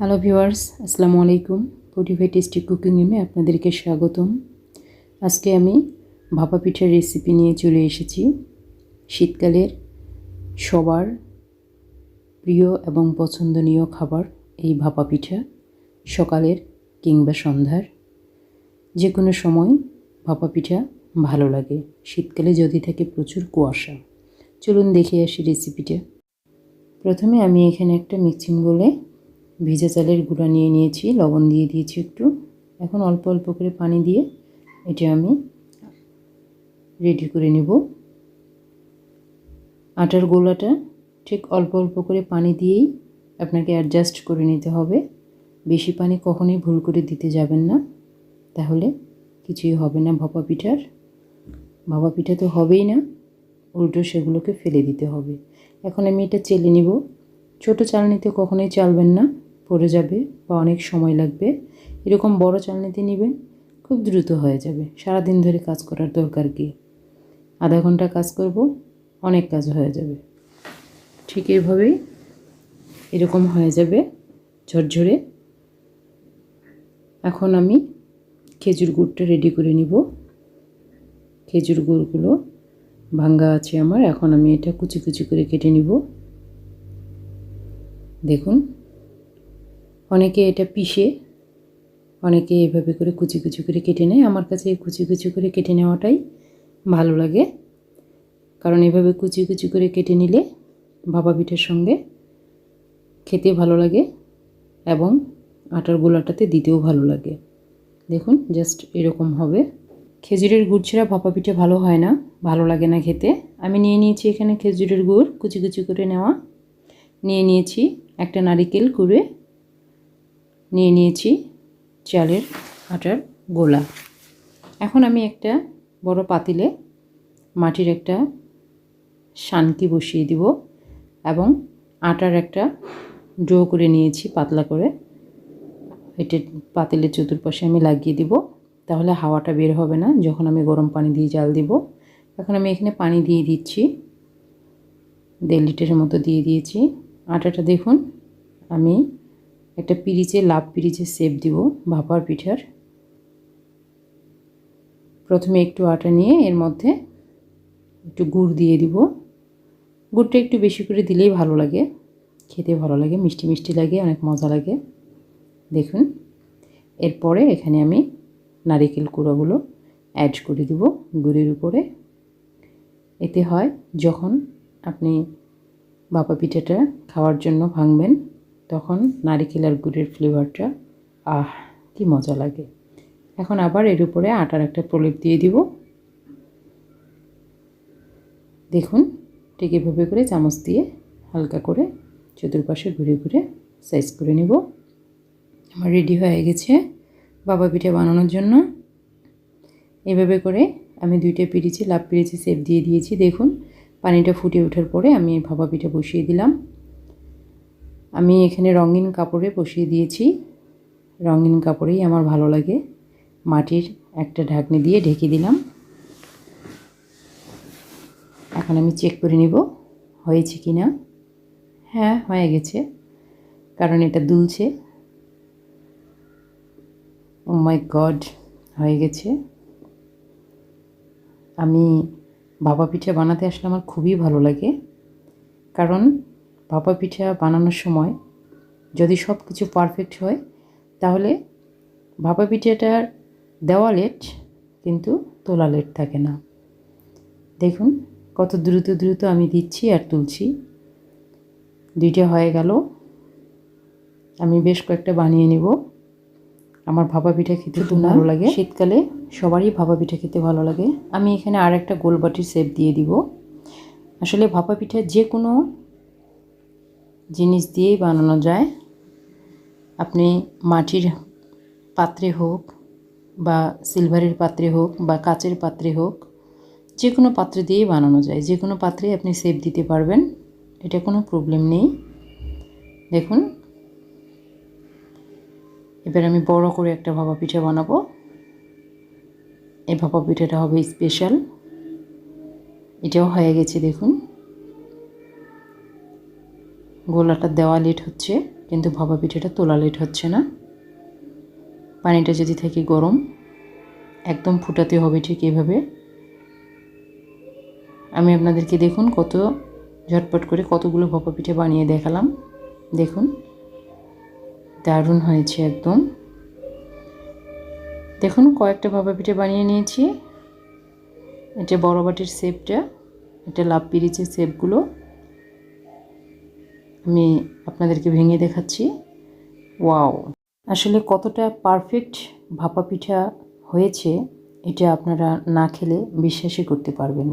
Hello viewers আসসালামু আলাইকুম fortify tasty cooking এমে আপনাদেরকে স্বাগতম। আজকে আমি ভাপা পিঠার রেসিপি নিয়ে চলে এসেছি। শীতকালের সবার প্রিয় এবং পছন্দনীয় খাবার এই ভাপা পিঠা সকালের কিংবা সন্ধ্যার। যে কোনো সময় ভাপা পিঠা ভালো লাগে। শীতকালে যদি থাকে প্রচুর কুয়াশা। চলুন দেখে আসি রেসিপিটা প্রথমে আমি এখানে একটা মিক্সিং বলে ভিজা চালের গুঁড়া নিয়ে নিয়েছি, লবণ দিয়ে দিয়েছি একটু। এখন অল্প অল্প করে পানি দিয়ে এটা আমি রেডি করে নেব। আটার গোলাটা ঠিক অল্প অল্প করে পানি দিয়েই আপনাকে অ্যাডজাস্ট করে নিতে হবে। বেশি পানি কখনোই ভুল করে দিতে যাবেন না। তাহলে কিছুই হবে না ভাপা পিঠার। ভাপা পিঠা তো হবেই না, উল্টো সেগুলোকে ফেলে দিতে হবে। এখন আমি এটা চেলে নিব। ছোটো চালনিতে কখনোই চালবেন না। পড়ে যাবে বা অনেক সময় লাগবে, এরকম বড় চালনিতে নেবেন, খুব দ্রুত হয়ে যাবে। সারা দিন ধরে কাজ করার দরকার কি? আধা ঘণ্টা কাজ করব, অনেক কাজ হয়ে যাবে। ঠিক এভাবেই এরকম হয়ে যাবে, ঝরঝরে। এখন আমি খেজুর গুড়টা রেডি করে নিব। খেজুর গুড়গুলো ভাঙ্গা আছে আমার, এখন আমি এটা কুচি কুচি করে কেটে নিব। দেখুন। অনেকে এটা পিষে, অনেকে এভাবে করে কুচি কুচি করে কেটে নেয়। আমার কাছে কুচি কুচি করে কেটে নেওয়াটাই ভালো লাগে। কারণ এভাবে কুচি কুচি করে কেটে নিলে ভাপা পিঠের সঙ্গে খেতে ভালো লাগে এবং আটার গোলাটাতে দিতেও ভালো লাগে। দেখুন জাস্ট এরকম হবে। খেজুরের গুড় ছাড়া ভাপা পিঠে ভালো হয় না, ভালো লাগে না খেতে। আমি নিয়ে নিয়েছি এখানে খেজুরের গুড়, কুচি কুচি করে নেওয়া। নিয়ে নিয়েছি একটা নারিকেল কুড়ে। নিয়ে নিয়েছি চালের আটার গোলা। এখন আমি একটা বড় পাতিলে মাটির একটা শানকি বসিয়ে দিব এবং আটার একটা ডো করে নিয়েছি পাতলা করে। এটা পাতিলের চতুর্পাশে আমি লাগিয়ে দিব, তাহলে হাওয়াটা বের হবে না যখন আমি গরম পানি দিয়ে জাল দিব। এখন আমি এখানে পানি দিয়ে দিচ্ছি, দেড় লিটারের মতো দিয়ে দিয়েছি। আটাটা দেখুন, আমি একটা পিরিচে, লাভ পিরিচে সেপ দিব ভাপার পিঠার। প্রথমে একটু আটা নিয়ে এর মধ্যে একটু গুড় দিয়ে দিব। গুড়টা একটু বেশি করে দিলেই ভালো লাগে। খেতে ভালো লাগে, মিষ্টি মিষ্টি লাগে, অনেক মজা লাগে। দেখুন, এরপরে এখানে আমি নারিকেল কুড়োগুলো অ্যাড করে দিব গুড়ের উপরে। এতে হয় যখন আপনি বাপা পিঠাটা খাওয়ার জন্য ভাঙবেন তখন নারিকেল আর গুড়ের ফ্লেভারটা আহ, কি মজা লাগে। এখন আবার এর উপরে আটার একটা প্রলেপ দিয়ে দিব। দেখুন, ঠিক এভাবে করে চামচ দিয়ে হালকা করে চতুর্পাশে ঘুরে ঘুরে সাইজ করে নিব। আমার রেডি হয়ে গেছে বাবা পিঠা বানানোর জন্য। এভাবে করে আমি দুইটা পিড়িছি লাভ পিড়িছি সেপ দিয়ে দিয়েছি। দেখুন, পানিটা ফুটে ওঠার পরে আমি ভাপা পিঠা বসিয়ে দিলাম। আমি এখানে রঙিন কাপড়ে বসিয়ে দিয়েছি। রঙিন কাপড়েই আমার ভালো লাগে। মাটির একটা ঢাকনি দিয়ে ঢেকে দিলাম। এখন আমি চেক করে নিব, হয়েছে কি না হ্যাঁ হয়ে গেছে, কারণ এটা দুলছে। ও মাই গড হয়ে গেছে। আমি ভাপা পিঠা বানাতে আসলে আমার খুবই ভালো লাগে, কারণ ভাপা পিঠা বানানোর সময় যদি সব কিছু পারফেক্ট হয় তাহলে ভাপা পিঠাটার দেওয়া লেট কিন্তু তোলা লেট থাকে না। দেখুন কত দ্রুত দ্রুত আমি দিচ্ছি আর তুলছি। দুইটা হয়ে গেল। আমি বেশ কয়েকটা বানিয়ে নিব। আমার ভাপা পিঠা খেতে খুব ভালো লাগে। শীতকালে সবারই ভাপা পিঠা খেতে ভালো লাগে। আমি এখানে আর একটা গোলবাটির সেপ দিয়ে দিব। আসলে ভাপা পিঠা যে কোনো জিনিস দিয়েই বানানো যায়। আপনি মাটির পাত্রে হোক বা সিলভারের পাত্রে হোক বা কাচের পাত্রে হোক যে কোনো পাত্রে দিয়েই বানানো যায়। যে কোনো পাত্রে আপনি সেপ দিতে পারবেন, এটা কোনো প্রবলেম নেই। দেখুন, এবার আমি বড় করে একটা ভাপা পিঠা বানাবো। এই ভাপা পিঠাটা হবে স্পেশাল এটাও হয়ে গেছে, দেখুন। গোলাটা দেওয়া লেট হচ্ছে, কিন্তু ভাপা পিঠেটা তোলা লেট হচ্ছে না। পানিটা যদি থাকে গরম, একদম ফুটাতে হবে ঠিক এভাবে। আমি আপনাদেরকে দেখুন কত ঝটপট করে কতগুলো ভাপা পিঠে বানিয়ে দেখালাম। দেখুন, দারুণ হয়েছে একদম। দেখুন, কয়েকটা ভাপা পিঠে বানিয়ে নিয়েছি। এটা বড় বাটির শেপটা এটা লাভ পিরিচের শেপগুলো আমি আপনাদেরকে ভেঙে দেখাচ্ছি। ওয়াও। আসলে কতটা পারফেক্ট ভাপা পিঠা হয়েছে, এটা আপনারা না খেলে বিশ্বাসই করতে পারবেন